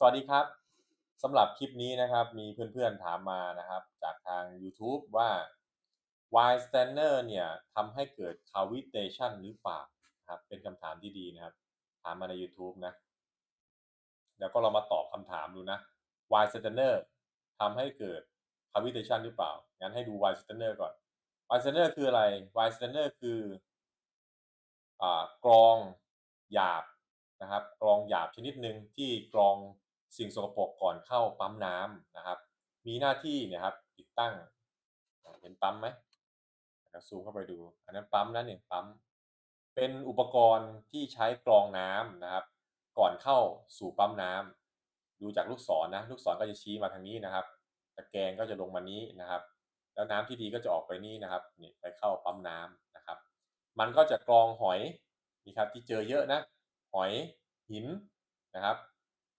สวัสดีครับสำหรับคลิปนี้นะครับ มีเพื่อนๆถามมานะครับ จากทาง YouTube ว่า y s t a n n e r เนี่ยทำให้เกิด cavitation หรือเปล่าครับเป็นคำถามที่ดีนะครับ ถามมาใน YouTube นะ แล้วก็เรามาตอบคำถามดูนะ y s t a n n e r ทำให้เกิด cavitation หรือเปล่า งั้นให้ดู y s t a n n e r ก่อน y s t a n n e r คืออะไร y s t a n n e r คืออ่ากรองหยาบนะครับกรองหยาบชนิดหนึ่งที่กรอง สิ่งสกปรกก่อนเข้าปั๊มน้ำนะครับ มีหน้าที่เนี่ยครับติดตั้งเห็นปั๊มไหมซูมเข้าไปดู อันนั้นปั๊มนั่นเนี่ยปั๊ม เป็นอุปกรณ์ที่ใช้กรองน้ำนะครับ ก่อนเข้าสู่ปั๊มน้ำดูจากลูกศรนนะ ลูกศรก็จะชี้มาทางนี้นะครับ ตะแกรงก็จะลงมานี้นะครับ แล้วน้ำที่ดีก็จะออกไปนี่นะครับ นี่ไปเข้าปั๊มน้ำนะครับ มันก็จะกรองหอยนี่ครับที่เจอเยอะนะ หอยหินนะครับ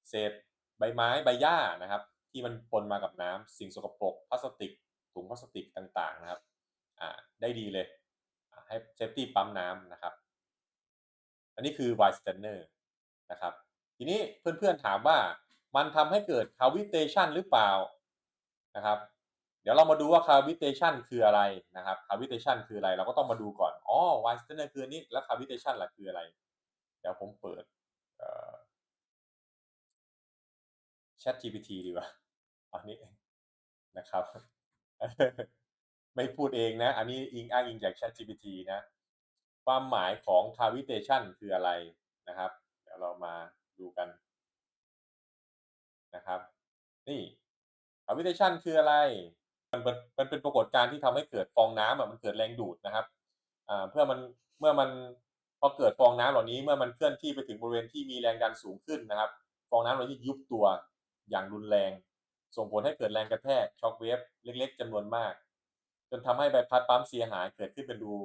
เศษ ใบไม้ใบหญ้านะครับ ที่มันปนมากับน้ำสิ่งสกปรกพลาสติกถุงพลาสติกต่างๆนะครับอ่าได้ดีเลยให้เซฟตี้ปั๊มน้ำนะครับ อันนี้คือ y s t a n n e r นะครับ ทีนี้เพื่อนๆถามว่ามันทำให้เกิด cavitation หรือเปล่านะครับ เดี๋ยวเรามาดูว่า cavitation คืออะไรนะครับ cavitation คืออะไร เราก็ต้องมาดูก่อนอ๋อ y s t a n n e r คือนี้แล้ว cavitation ล่ะคืออะไร เดี๋ยวผมเปิด Chat GPT ดีกว่าอันนี้นะครับ ไม่พูดเองนะ อันนี้อิงอ้างอิงจาก Chat GPT นะ ความหมายของ cavitation คืออะไรนะครับ เดี๋ยวเรามาดูกันนะครับ นี่ cavitation คืออะไร มันเป็นมันเป็นปรากฏการณ์ที่ทำให้เกิดฟองน้ำอะมันเกิดแรงดูดนะครับอ่าเพื่อมันเมื่อมันพอเกิดฟองน้ำเหล่านี้เมื่อมันเคลื่อนที่ไปถึงบริเวณที่มีแรงดันสูงขึ้นนะครับ ฟองน้ำเหล่านี้ยุบตัว อย่างรุนแรง ส่งผลให้เกิดแรงกระแทกช็อคเวฟเล็ก ๆจำนวนมาก จนทำให้ใบพัดปั๊มเสียหายเกิดขึ้นเป็นรู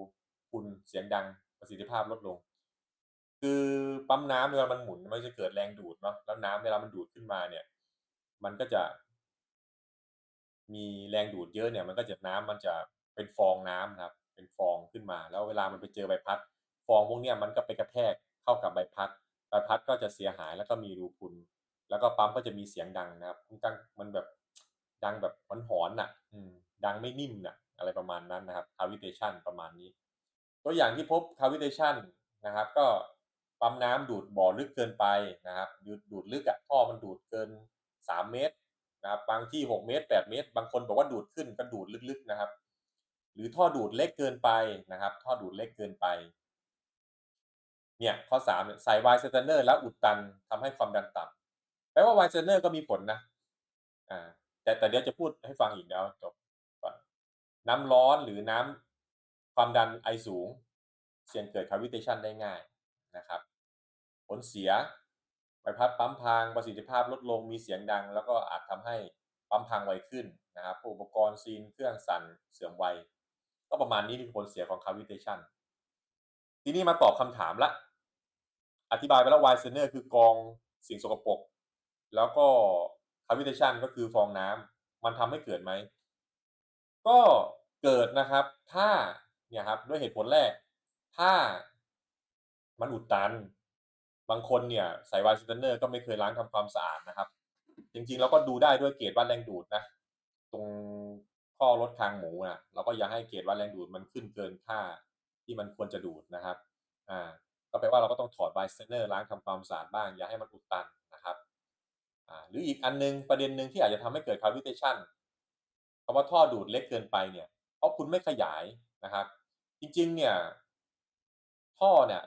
ฝุ่นเสียงดังประสิทธิภาพลดลง คือปั๊มน้ำเวลามันหมุนมันจะเกิดแรงดูดเนาะแล้วน้ำเวลามันดูดขึ้นมาเนี่ย มันก็จะ มีแรงดูดเยอะเนี่ย มันก็จะน้ำมันจะเป็นฟองน้ำครับ เป็นฟองขึ้นมา แล้วเวลามันไปเจอใบพัด ฟองพวกเนี้ยมันก็ไปกระแทกเข้ากับใบพัดใบพัดก็จะเสียหายแล้วก็มีรูพุน แล้วก็ปั๊มก็จะมีเสียงดังนะครับมันมันแบบดังแบบหอนๆน่ะอืมดังไม่นิ่มน่ะ อะไรประมาณนั้นนะครับ cavitation ประมาณนี้ ตัวอย่างที่พบ cavitation นะครับ ก็ปั๊มน้ำดูดบ่อลึกเกินไปนะครับดูดดูดลึกอะท่อมันดูดเกิน 3 เมตรนะครับบางที่ 6 เมตร 8 เมตร บางคนบอกว่าดูดขึ้นก็ดูดลึกๆนะครับ หรือท่อดูดเล็กเกินไปนะครับ ท่อดูดเล็กเกินไปเนี่ยข้อ3เนี่ยใส่วน์สเตนเนอร์แล้วอุดตันทำให้ความดันต่ำ แปลว่าวน์สเตนเนอร์ก็มีผลนะ อ่า แต่แต่เดี๋ยวจะพูดให้ฟังอีกแล้วจบน้ำร้อนหรือน้ำความดันไอสูง เสี่ยงเกิด cavitation ได้ง่ายนะครับ ผลเสียใบพัดปั๊มพังประสิทธิภาพลดลงมีเสียงดัง แล้วก็อาจทำให้ปั๊มพังไวขึ้นนะครับอุปกรณ์ซีนเครื่องสั่นเสื่อมไว ก็ประมาณนี้คือผลเสียของ cavitation ทีนี้มาตอบคำถามละ อธิบายไปแล้ว y c e n e r คือกองสิ่งสกปรก แล้วก็ cavitation ก็คือฟองน้ำมันทำให้เกิดไหม ก็เกิดนะครับ ถ้าเนี่ยครับด้วยเหตุผลแรก ถ้ามันอุดตัน บางคนเนี่ยใส่วน์สเตนเนอร์ก็ไม่เคยล้างทำความสะอาดนะครับ จริงๆเราก็ดูได้ด้วยเกจวัดแรงดูดนะ ตรงข้อรถทางหมูนะเราก็อย่าให้เกจวัดแรงดูดมันขึ้นเกินค่าที่มันควรจะดูดนะครับ อ่า ก็แปลว่าเราก็ต้องถอดไวน์สเตนเนอร์ล้างทำความสะอาดบ้าง อย่าให้มันอุดตัน หรืออีกอันนึงประเด็นหนึ่งที่อาจจะทำให้เกิด cavitation คำว่าท่อดูดเล็กเกินไปเนี่ย เพราะคุณไม่ขยายนะครับ จริงๆ เนี่ย ท่อเนี่ย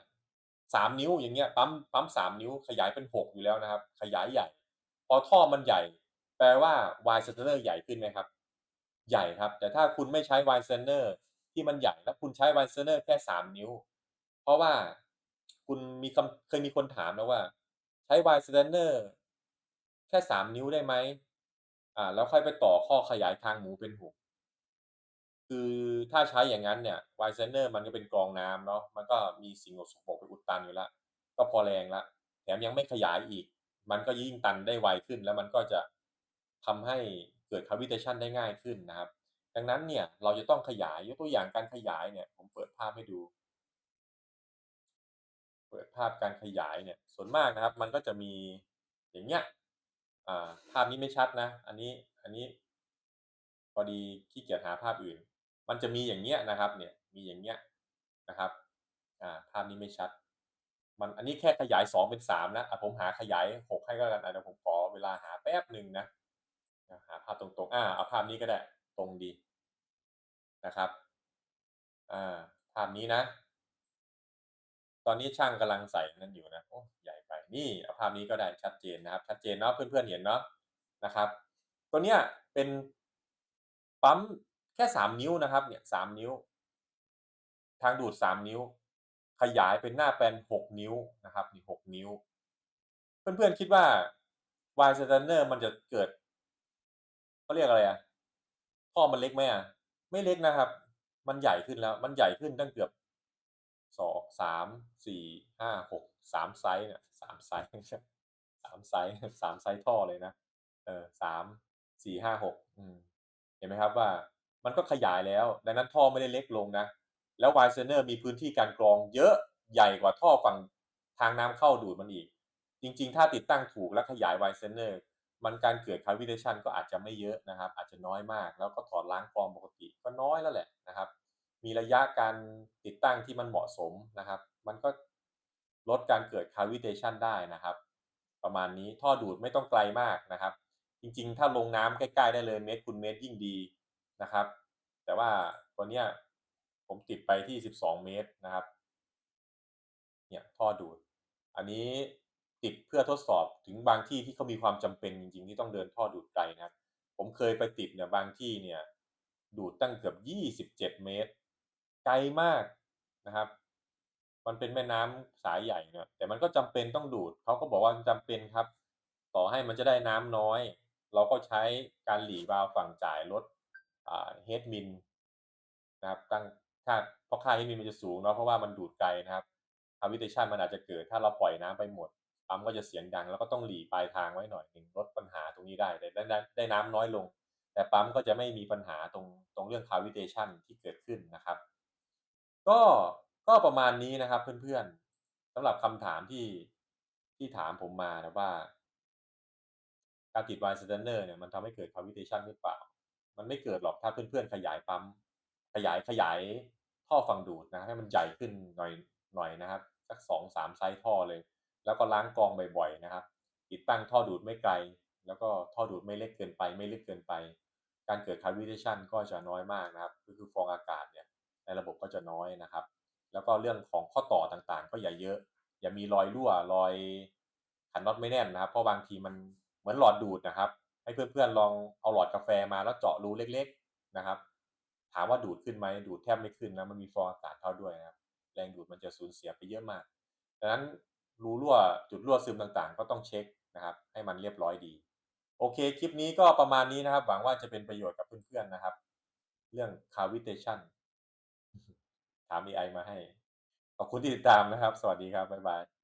สามนิ้วอย่างเงี้ยปั๊มปั๊มสามนิ้วขยายเป็นหกอยู่แล้วนะครับ ขยายใหญ่ พอท่อมันใหญ่ แปลว่า y c e n t e r ใหญ่ขึ้นไหมครับ ใหญ่ครับ แต่ถ้าคุณไม่ใช้ y c e n t e r ที่มันใหญ่แล้วคุณใช้ y c e n t e r แค่สามนิ้ว เพราะว่าคุณมีคำเคยมีคนถามนะว่า ใช้ y c e n t e r แค่สามนิ้วได้ไหมอ่า แล้วค่อยไปต่อข้อขยายทางหมูเป็นหกคือถ้าใช้อย่างนั้นเนี่ยไวเซนเนอร์มันก็เป็นกรองน้ำเนาะมันก็มีสิ่งสกปรกไปอุดตันอยู่ล้วก็พอแรงละแถมยังไม่ขยายอีก มันก็ยิ่งตันได้ไวขึ้น แล้วมันก็จะทำให้เกิด cavitation ได้ง่ายขึ้นนะครับ ดังนั้นเนี่ยเราจะต้องขยายยกตัวอย่างการขยายเนี่ย ผมเปิดภาพให้ดู เปิดภาพการขยายเนี่ย ส่วนมากนะครับ มันก็จะมีอย่างเงี้ย อ่าภาพนี้ไม่ชัดนะ อันนี้อันนี้พอดีขี้เกียจหาภาพอื่น มันจะมีอย่างเงี้ยนะครับ เนี่ยมีอย่างเงี้ยนะครับอ่าภาพนี้ไม่ชัด มันอันนี้แค่ขยาย2เป็น3นะอ่าผมหาขยาย6ให้ก็แล้วกันอ่าเดี๋ยวผมขอเวลาหาแป๊บหนึ่งนะหาภาพตรงๆอ่าเอาภาพนี้ก็ได้ตรงดีนะครับอ่าภาพนี้นะ ตอนนี้ช่างกำลังใส่นั่นอยู่นะโอ้ใหญ่ไปนี่เอาภาพนี้ก็ได้ชัดเจนนะครับ ชัดเจนเนาะเพื่อนๆเห็นเนาะนะครับ ตัวเนี้ยเป็นปั๊มแค่3นิ้วนะครับ เนี่ย3นิ้ว ทางดูด3นิ้ว ขยายเป็นหน้าแปลน6นิ้วนะครับนี่6นิ้ว เพื่อนๆคิดว่า Wire Straightener มันจะเกิดเขาเรียกอะไรอะท่อมันเล็กไหมอะ?ไม่เล็กนะครับ มันใหญ่ขึ้นแล้ว มันใหญ่ขึ้นตั้งเกือบ 2 3 4 5 6 3ไซซ์เนี่ย3ไซซ์3ไซซ์3ไซซ์ท่อเลยนะเออ3 4 5 6อืมเห็นไหมครับว่ามันก็ขยายแล้ว ดังนั้นท่อไม่ได้เล็กลงนะ แล้ว Wire Straightener มีพื้นที่การกรองเยอะใหญ่กว่าท่อฝั่งทางน้ำเข้าดูดมันอีก จริง ๆ ถ้าติดตั้งถูกและขยาย Wire Straightener มันการเกิด cavitation ก็อาจจะไม่เยอะนะครับ อาจจะน้อยมาก แล้วก็ถอดล้างกรองปกติก็น้อยแล้วแหละนะครับ มีระยะการติดตั้งที่มันเหมาะสมนะครับ มันก็ลดการเกิด cavitation ได้นะครับ ประมาณนี้ท่อดูดไม่ต้องไกลมากนะครับ จริงๆ ถ้าลงน้ำใกล้ๆได้เลยเมตรคูณเมตรยิ่งดีนะครับ แต่ว่าตัวเนี้ยผมติดไปที่ 12 เมตรนะครับ เนี่ยท่อดูด อันนี้ติดเพื่อทดสอบถึงบางที่ที่เขามีความจำเป็นจริงๆ ที่ต้องเดินท่อดูดไกลนะครับ ผมเคยไปติดเนี่ยบางที่เนี่ยดูดตั้งเกือบ 27 เมตร ไกลมากนะครับ มันเป็นแม่น้ำสายใหญ่เนี่ยแต่มันก็จำเป็นต้องดูดเขาก็บอกว่าจำเป็นครับ ต่อให้มันจะได้น้ำน้อย เราก็ใช้การหรี่วาล์วฝั่งจ่ายลดอ่า Head min นะครับตั้งค่าเพราะค่า Head min มันจะสูงเนาะเพราะว่ามันดูดไกลนะครับ cavitation มันอาจจะเกิดถ้าเราปล่อยน้ำไปหมดปั๊มก็จะเสียงดัง แล้วก็ต้องหรี่ปลายทางไว้หน่อยหนึ่งลดปัญหาตรงนี้ได้แต่ได้ได้ได้น้ำน้อยลง แต่ปั๊มก็จะไม่มีปัญหาตรงตรงเรื่อง cavitation ที่เกิดขึ้น ก็ก็ประมาณนี้นะครับเพื่อนๆสำหรับคำถามที่ที่ถามผมมานะว่าการติด Wire Straightener เนี่ยมันทำให้เกิด cavitation หรือเปล่า?มันไม่เกิดหรอกถ้าเพื่อนๆขยายปั๊ม ขยายขยายท่อฝั่งดูดนะให้มันใหญ่ขึ้นหน่อยหน่อยนะครับสัก2-3ไซซ์ท่อเลย แล้วก็ล้างกองบ่อยๆนะครับ ติดตั้งท่อดูดไม่ไกล แล้วก็ท่อดูดไม่เล็กเกินไป ไม่ลึกเกินไป การเกิด cavitation ก็จะน้อยมากนะครับ ก็คือฟองอากาศเนี่ย ในระบบก็จะน้อยนะครับ แล้วก็เรื่องของข้อต่อต่างๆ ก็อย่าเยอะ อย่ามีรอยรั่วรอยขันน็อตไม่แน่นนะครับ เพราะบางทีมันเหมือนหลอดดูดนะครับ ให้เพื่อนๆลองเอาหลอดกาแฟมาแล้วเจาะรูเล็ก ๆนะครับ ถามว่าดูดขึ้นไหม?ดูดแทบไม่ขึ้นนะมันมีฟองอากาศเข้าด้วยนะครับแรงดูดมันจะสูญเสียไปเยอะมากดังนั้นรูรั่วจุดรั่วซึมต่างๆ ก็ต้องเช็กนะครับ ให้มันเรียบร้อยดี โอเค คลิปนี้ก็ประมาณนี้นะครับ หวังว่าจะเป็นประโยชน์กับเพื่อนๆนะครับ เรื่อง cavitation ถามเอไอมาให้ ขอบคุณที่ติดตามนะครับ สวัสดีครับ บ๊ายบาย